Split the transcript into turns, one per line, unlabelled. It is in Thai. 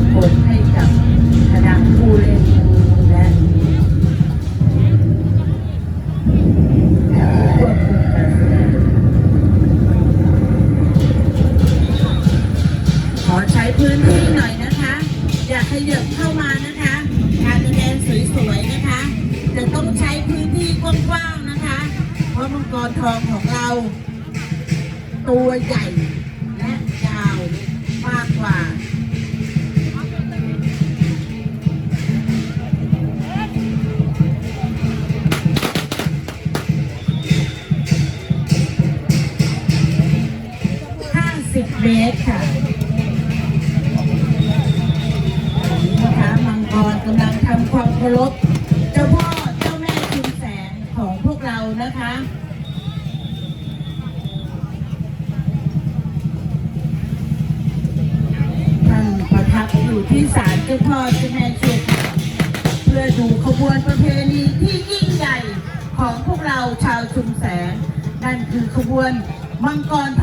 งคลให้กับคณะผู้เล่นและควบคุมการแสดงขอใช้พื้นที่หน่อยนะคะ อย่าขยับเข้ามานะคะ การแสดงสวยๆนะคะจะต้องใช้พื้นที่กว้างๆนะคะ เพราะมังกรทองของเรา ตัวใหญ่และยาวมากกว่า 50เมตรค่ะนะคะมังกรกำลังทำความเคารพเจ้าพ่อเจ้าแม่ชุมแสงของพวกเรานะคะท่านประทับอยู่ที่ศาลเจ้าพ่อเจ้าแม่ชุมเพื่อดูขบวนประเพณีที่ยิ่งใหญ่ของพวกเราชาวชุมแสง นั่นคือขบวนมังกรทอง